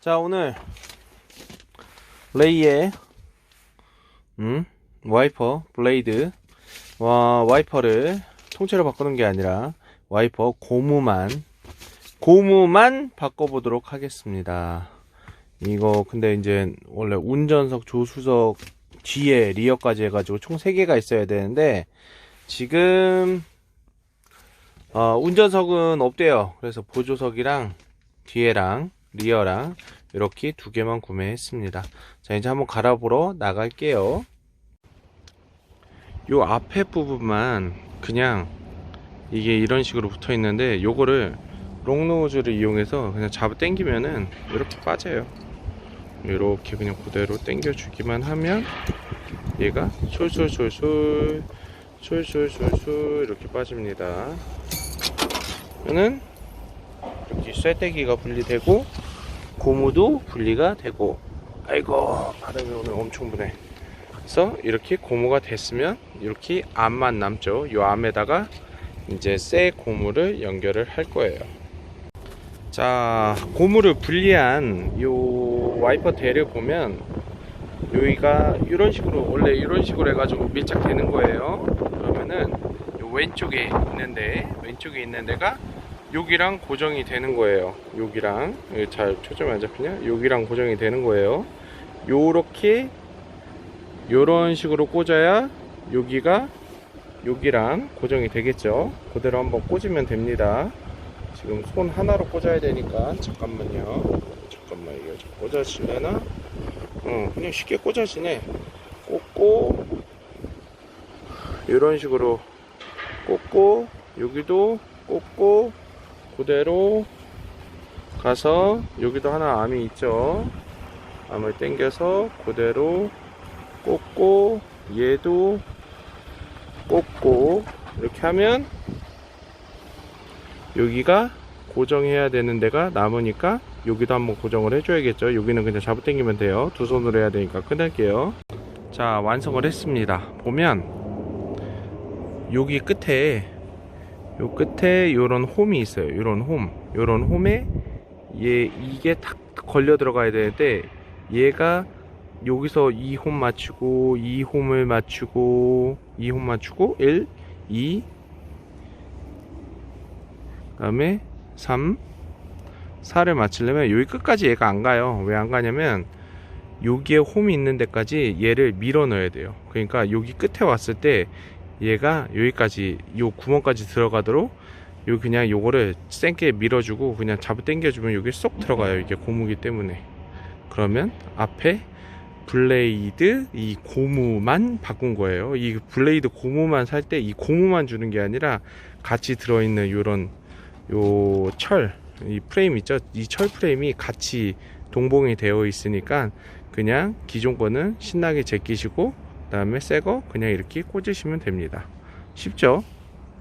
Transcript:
자 오늘 레이의 음 와이퍼 블레이드 와 와이퍼를 통째로 바꾸는 게 아니라 와이퍼 고무만 고무만 바꿔보도록 하겠습니다. 이거 근데 이제 원래 운전석 조수석 뒤에 리어까지 해가지고 총 3개가 있어야 되는데 지금 어, 운전석은 없대요. 그래서 보조석이랑 뒤에랑 리어랑 이렇게 두 개만 구매했습니다. 자 이제 한번 갈아보러 나갈게요. 요 앞에 부분만 그냥 이게 이런 식으로 붙어 있는데 요거를 롱노즈를 이용해서 그냥 잡아 당기면은 이렇게 빠져요. 이렇게 그냥 그대로 당겨 주기만 하면 얘가 솔솔솔솔 솔솔솔솔 이렇게 빠집니다. 그러면 이렇게 쇠떼기가 분리되고 고무도 분리가 되고. 아이고 바람이 오늘 엄청 부네. 그래서 이렇게 고무가 됐으면 이렇게 암만 남죠. 이 암에다가 이제 쇠 고무를 연결을 할 거예요. 자 고무를 분리한 요 와이퍼 대를 보면 여기가 이런 식으로 원래 이런 식으로 해가지고 밀착되는 거예요. 그러면은 요 왼쪽에 있는데 왼쪽에 있는 데가 여기랑 고정이 되는 거예요. 여기랑 여기 잘 초점이 안 잡히냐? 여기랑 고정이 되는 거예요. 요렇게 요런 식으로 꽂아야 여기가 여기랑 고정이 되겠죠. 그대로 한번 꽂으면 됩니다. 지금 손 하나로 꽂아야 되니까 잠깐만요. 잠깐만 이거 좀 꽂아지려나? 어 그냥 쉽게 꽂아지네. 꽂고 이런 식으로 꽂고 여기도 꽂고 그대로 가서 여기도 하나 암이 있죠. 암을 당겨서 그대로 꽂고 얘도 꽂고 이렇게 하면 여기가 고정해야 되는 데가 남으니까 여기도 한번 고정을 해줘야겠죠. 여기는 그냥 잡아 당기면 돼요. 두 손으로 해야 되니까 끊을게요. 자 완성을 했습니다. 보면 여기 끝에 요 끝에 요런 홈이 있어요. 요런 홈. 요런 홈에 얘 이게 탁 걸려 들어가야 되는데 얘가 여기서 이 홈 맞추고 이 홈을 맞추고 이 홈 맞추고 1 2 그다음에 3 4를 맞추려면 여기 끝까지 얘가 안 가요. 왜 안 가냐면 여기에 홈이 있는 데까지 얘를 밀어 넣어야 돼요. 그러니까 여기 끝에 왔을 때 얘가 여기까지 요 구멍까지 들어가도록 요 그냥 요거를 센게 밀어주고 그냥 잡아 당겨주면 여기 쏙 들어가요. 이게 고무기 때문에. 그러면 앞에 블레이드 이 고무만 바꾼 거예요. 이 블레이드 고무만 살 때 이 고무만 주는 게 아니라 같이 들어있는 요런 요 철 이 프레임 있죠? 이 철 프레임이 같이 동봉이 되어 있으니까 그냥 기존 거는 신나게 제끼시고 그 다음에 새 거 그냥 이렇게 꽂으시면 됩니다. 쉽죠